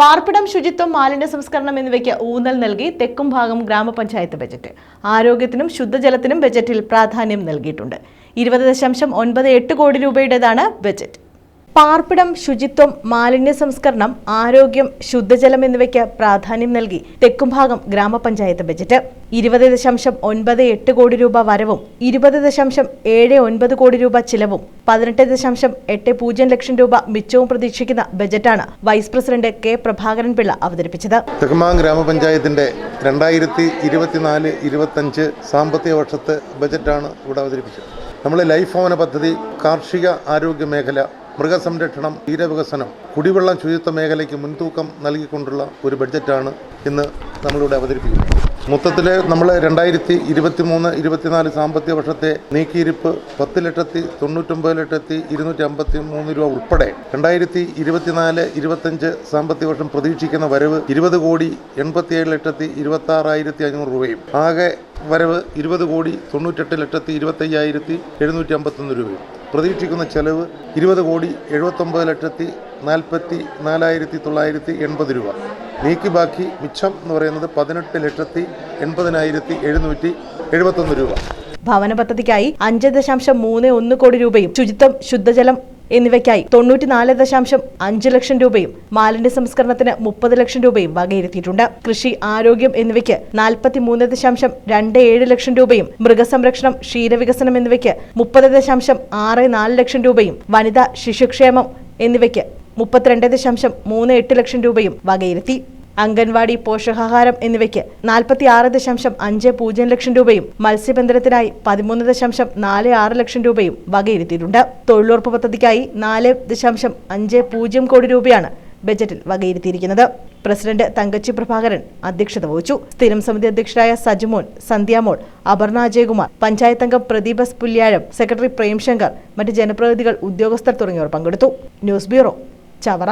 പാർപ്പിടം ശുചിത്വം മാലിന്യ സംസ്കരണം എന്നിവയ്ക്ക് ഊന്നൽ നൽകി തെക്കും ഭാഗം ഗ്രാമപഞ്ചായത്ത് ബജറ്റ്. ആരോഗ്യത്തിനും ശുദ്ധജലത്തിനും ബജറ്റിൽ പ്രാധാന്യം നൽകിയിട്ടുണ്ട്. ഇരുപത് ദശാംശം ഒൻപത് എട്ട് കോടി രൂപയുടേതാണ് ബജറ്റ്. പാർപ്പിടം ശുചിത്വം മാലിന്യ സംസ്കരണം ആരോഗ്യം ശുദ്ധജലം എന്നിവയ്ക്ക് പ്രാധാന്യം നൽകി തെക്കുംഭാഗം ഗ്രാമപഞ്ചായത്ത് ബജറ്റ്. ഇരുപത് ദശാംശം ഒൻപത് എട്ട് കോടി രൂപ വരവും ഇരുപത് ദശാംശം ഏഴ് ഒൻപത് കോടി രൂപ ചിലവും പതിനെട്ട് ദശാംശം എട്ട് പൂജ്യം ലക്ഷം രൂപ മിച്ചവും പ്രതീക്ഷിക്കുന്ന ബജറ്റാണ് vice president K Prabhakaran Pillai അവതരിപ്പിച്ചത്. തെക്കുംഭാഗം ഗ്രാമപഞ്ചായത്തിന്റെ രണ്ടായിരത്തി ഇരുപത്തിനാല് ഇരുപത്തഞ്ച് സാമ്പത്തിക വർഷത്തെ ബജറ്റാണ് ഇവിടെ അവതരിപ്പിച്ചത്. നമ്മൾ ലൈഫ് ഭവന പദ്ധതി കാർഷിക ആരോഗ്യ മേഖല മൃഗസംരക്ഷണം തീരവികസനം കുടിവെള്ളം ശുചിത്വ മേഖലയ്ക്ക് മുൻതൂക്കം നൽകിക്കൊണ്ടുള്ള ഒരു ബഡ്ജറ്റാണ് ഇന്ന് നമ്മളിവിടെ അവതരിപ്പിക്കുന്നത്. മൊത്തത്തിൽ നമ്മൾ രണ്ടായിരത്തി ഇരുപത്തി മൂന്ന് ഇരുപത്തിനാല് സാമ്പത്തിക വർഷത്തെ നീക്കിയിരിപ്പ് പത്ത് ലക്ഷത്തി തൊണ്ണൂറ്റൊമ്പത് ലക്ഷത്തി ഇരുന്നൂറ്റി അമ്പത്തി മൂന്ന് രൂപ ഉൾപ്പെടെ രണ്ടായിരത്തി ഇരുപത്തിനാല് ഇരുപത്തഞ്ച് സാമ്പത്തിക വർഷം പ്രതീക്ഷിക്കുന്ന വരവ് ഇരുപത് കോടി എൺപത്തിയേഴ് ലക്ഷത്തി ഇരുപത്തി ആറായിരത്തി അഞ്ഞൂറ് രൂപയും ആകെ വരവ് ഇരുപത് കോടി തൊണ്ണൂറ്റെട്ട് ലക്ഷത്തി ഇരുപത്തയ്യായിരത്തി എഴുന്നൂറ്റി അമ്പത്തൊന്ന് രൂപയും. പ്രതീക്ഷിക്കുന്ന ചെലവ് ഇരുപത് കോടി എഴുപത്തൊമ്പത് ലക്ഷത്തി നാൽപ്പത്തി നാലായിരത്തി തൊള്ളായിരത്തി എൺപത് രൂപ. നീക്കി ബാക്കി മിച്ചം എന്ന് പറയുന്നത് പതിനെട്ട് ലക്ഷത്തി എൺപതിനായിരത്തി എഴുന്നൂറ്റി എഴുപത്തൊന്ന് രൂപ. ഭവന പദ്ധതിക്കായി അഞ്ച് ദശാംശം മൂന്ന് ഒന്ന് കോടി രൂപയും ശുചിത്വം ശുദ്ധജലം എന്നിവയ്ക്കായി തൊണ്ണൂറ്റിനാല് ദശാംശം അഞ്ച് ലക്ഷം രൂപയും മാലിന്യ സംസ്കരണത്തിന് മുപ്പത് ലക്ഷം രൂപയും വകയിരുത്തിയിട്ടുണ്ട്. കൃഷി ആരോഗ്യം എന്നിവയ്ക്ക് നാൽപ്പത്തിമൂന്ന് ദശാംശം രണ്ട് ഏഴ് ലക്ഷം രൂപയും മൃഗസംരക്ഷണം ക്ഷീരവികസനം എന്നിവയ്ക്ക് മുപ്പത് ദശാംശം ആറ് നാല് ലക്ഷം രൂപയും വനിതാ ശിശുക്ഷേമം എന്നിവയ്ക്ക് മുപ്പത്തിരണ്ട് ദശാംശം മൂന്ന് എട്ട് ലക്ഷം രൂപയും വകയിരുത്തി. അംഗൻവാടി പോഷകാഹാരം എന്നിവയ്ക്ക് നാൽപ്പത്തി ആറ് ദശാംശം അഞ്ച് പൂജ്യം ലക്ഷം രൂപയും മത്സ്യബന്ധനത്തിനായി പതിമൂന്ന് ദശാംശം നാല് ആറ് ലക്ഷം രൂപയും വകയിരുത്തിയിട്ടുണ്ട്. തൊഴിലുറപ്പ് പദ്ധതിക്കായി നാല് ദശാംശം അഞ്ച് പൂജ്യം കോടി രൂപയാണ് ബജറ്റിൽ വകയിരുത്തിയിരിക്കുന്നത്. പ്രസിഡന്റ് തങ്കച്ചി പ്രഭാകരൻ അധ്യക്ഷത വഹിച്ചു. സ്ഥിരം സമിതി അധ്യക്ഷരായ സജിമോൻ സന്ധ്യാമോൾ അപർണ അജയകുമാർ പഞ്ചായത്ത് അംഗം പ്രദീപ് പുല്യാഴം സെക്രട്ടറി പ്രേംശങ്കർ മറ്റ് ജനപ്രതിനിധികൾ ഉദ്യോഗസ്ഥർ തുടങ്ങിയവർ പങ്കെടുത്തു. News bureau Chavara.